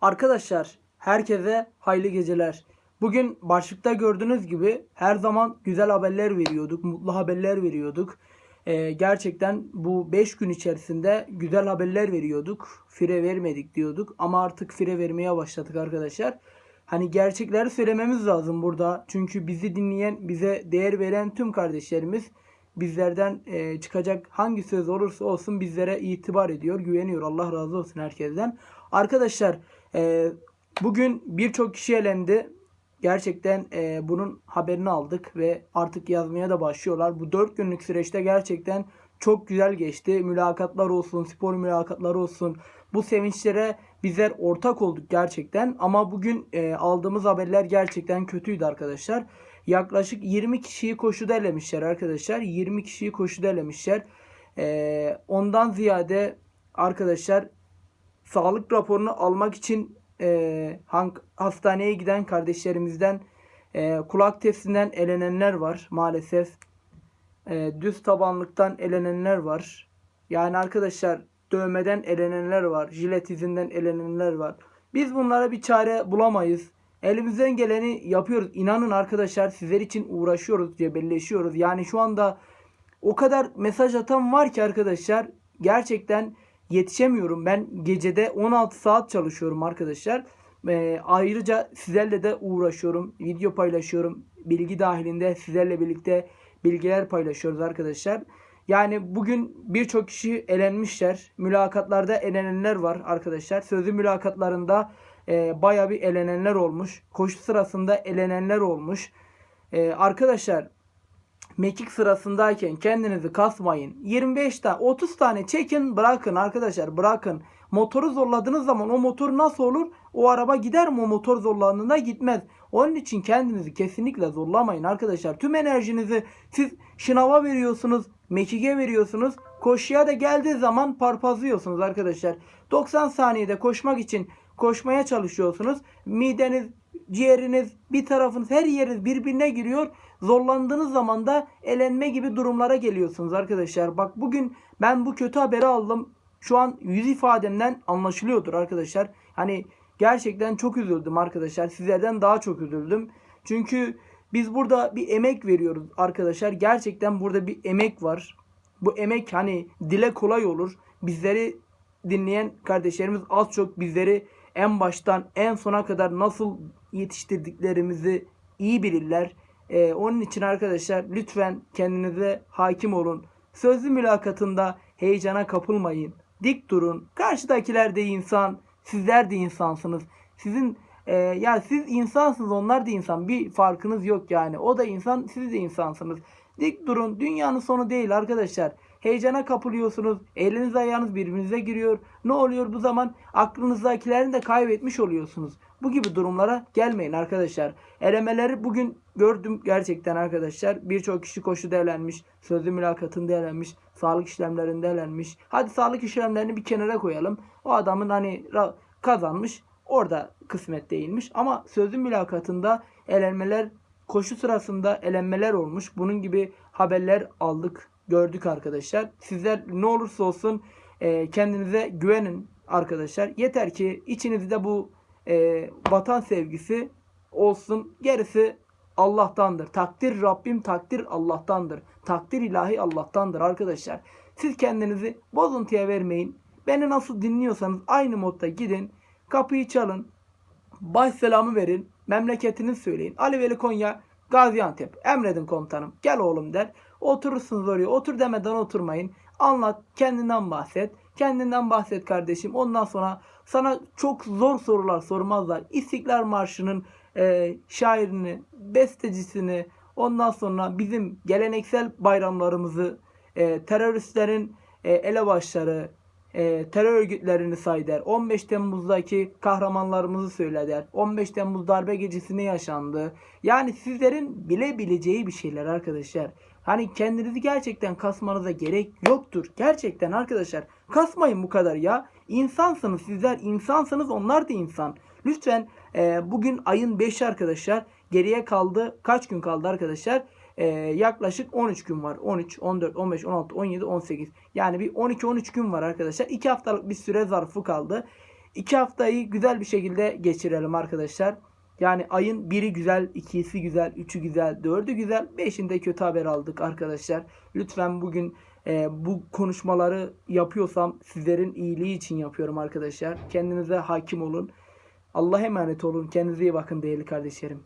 Arkadaşlar herkese hayırlı geceler. Bugün başlıkta gördüğünüz gibi her zaman güzel haberler veriyorduk, mutlu haberler veriyorduk. Ee, gerçekten bu 5 gün içerisinde güzel haberler veriyorduk. Fire vermedik diyorduk ama artık fire vermeye başladık arkadaşlar. Hani gerçekleri söylememiz lazım burada. Çünkü bizi dinleyen, bize değer veren tüm kardeşlerimiz bizlerden e, çıkacak hangi söz olursa olsun bizlere itibar ediyor, güveniyor. Allah razı olsun herkesten. Arkadaşlar e, bugün birçok kişi elendi. Gerçekten e, bunun haberini aldık ve artık yazmaya da başlıyorlar. Bu 4 günlük süreçte gerçekten çok güzel geçti. Mülakatlar olsun, spor mülakatları olsun. Bu sevinçlere bizler ortak olduk gerçekten. Ama bugün e, aldığımız haberler gerçekten kötüydü arkadaşlar. Yaklaşık 20 kişiyi koşuda elemişler arkadaşlar. 20 kişiyi koşuda elemişler. E, ondan ziyade arkadaşlar sağlık raporunu almak için e, hank- hastaneye giden kardeşlerimizden e, kulak testinden elenenler var maalesef. E, düz tabanlıktan elenenler var. Yani arkadaşlar dövmeden elenenler var. Jilet izinden elenenler var. Biz bunlara bir çare bulamayız. Elimizden geleni yapıyoruz. İnanın arkadaşlar sizler için uğraşıyoruz, cebelleşiyoruz. Yani şu anda o kadar mesaj atan var ki arkadaşlar gerçekten yetişemiyorum. Ben gecede 16 saat çalışıyorum arkadaşlar. Ee, ayrıca sizlerle de uğraşıyorum. Video paylaşıyorum. Bilgi dahilinde sizlerle birlikte bilgiler paylaşıyoruz arkadaşlar. Yani bugün birçok kişi elenmişler. Mülakatlarda elenenler var arkadaşlar. Sözlü mülakatlarında e, baya bir elenenler olmuş. Koşu sırasında elenenler olmuş. E, arkadaşlar mekik sırasındayken kendinizi kasmayın. 25 tane 30 tane çekin bırakın arkadaşlar bırakın. Motoru zorladığınız zaman o motor nasıl olur? O araba gider mi o motor zorlandığında gitmez. Onun için kendinizi kesinlikle zorlamayın arkadaşlar. Tüm enerjinizi siz şınava veriyorsunuz, mekike veriyorsunuz. Koşuya da geldiği zaman parpazlıyorsunuz arkadaşlar. 90 saniyede koşmak için koşmaya çalışıyorsunuz. Mideniz, ciğeriniz, bir tarafınız, her yeriniz birbirine giriyor. Zorlandığınız zaman da elenme gibi durumlara geliyorsunuz arkadaşlar. Bak bugün ben bu kötü haberi aldım. Şu an yüz ifademden anlaşılıyordur arkadaşlar. Hani gerçekten çok üzüldüm arkadaşlar. Sizlerden daha çok üzüldüm. Çünkü biz burada bir emek veriyoruz arkadaşlar. Gerçekten burada bir emek var. Bu emek hani dile kolay olur. Bizleri dinleyen kardeşlerimiz az çok bizleri en baştan en sona kadar nasıl yetiştirdiklerimizi iyi bilirler. Ee, onun için arkadaşlar lütfen kendinize hakim olun. Sözlü mülakatında heyecana kapılmayın. Dik durun. Karşıdakiler de insan. Sizler de insansınız. Sizin e, ya siz insansınız onlar da insan. Bir farkınız yok yani. O da insan siz de insansınız. Dik durun. Dünyanın sonu değil arkadaşlar. Heyecana kapılıyorsunuz. Eliniz ayağınız birbirinize giriyor. Ne oluyor bu zaman? Aklınızdakilerini de kaybetmiş oluyorsunuz. Bu gibi durumlara gelmeyin arkadaşlar. Elemeleri bugün gördüm gerçekten arkadaşlar. Birçok kişi koşuda elenmiş. Sözlü mülakatında elenmiş. Sağlık işlemlerinde elenmiş. Hadi sağlık işlemlerini bir kenara koyalım. O adamın hani kazanmış. Orada kısmet değilmiş. Ama sözlü mülakatında elenmeler koşu sırasında elenmeler olmuş. Bunun gibi haberler aldık, gördük arkadaşlar. Sizler ne olursa olsun e, kendinize güvenin arkadaşlar. Yeter ki içinizde bu e, vatan sevgisi olsun. Gerisi Allah'tandır. Takdir Rabbim takdir Allah'tandır. Takdir ilahi Allah'tandır arkadaşlar. Siz kendinizi bozuntuya vermeyin. Beni nasıl dinliyorsanız aynı modda gidin. Kapıyı çalın. Baş selamı verin. Memleketini söyleyin. Ali Veli Konya Gaziantep. Emredin komutanım. Gel oğlum der. Oturursunuz oraya. Otur demeden oturmayın. Anlat. Kendinden bahset. Kendinden bahset kardeşim. Ondan sonra sana çok zor sorular sormazlar. İstiklal Marşı'nın e, şairini, bestecisini, ondan sonra bizim geleneksel bayramlarımızı, e, teröristlerin e, elebaşları, e, terör örgütlerini say der. 15 Temmuz'daki kahramanlarımızı söyle der. 15 Temmuz darbe gecesi ne yaşandı? Yani sizlerin bilebileceği bir şeyler arkadaşlar. Hani kendinizi gerçekten kasmanıza gerek yoktur. Gerçekten arkadaşlar kasmayın bu kadar ya. İnsansınız sizler insansınız onlar da insan. Lütfen e, bugün ayın 5'i arkadaşlar. Geriye kaldı. Kaç gün kaldı arkadaşlar? E, yaklaşık 13 gün var. 13, 14, 15, 16, 17, 18. Yani bir 12-13 gün var arkadaşlar. 2 haftalık bir süre zarfı kaldı. İki haftayı güzel bir şekilde geçirelim arkadaşlar. Yani ayın biri güzel, ikisi güzel, üçü güzel, dördü güzel, beşinde kötü haber aldık arkadaşlar. Lütfen bugün e, bu konuşmaları yapıyorsam sizlerin iyiliği için yapıyorum arkadaşlar. Kendinize hakim olun. Allah'a emanet olun. Kendinize iyi bakın değerli kardeşlerim.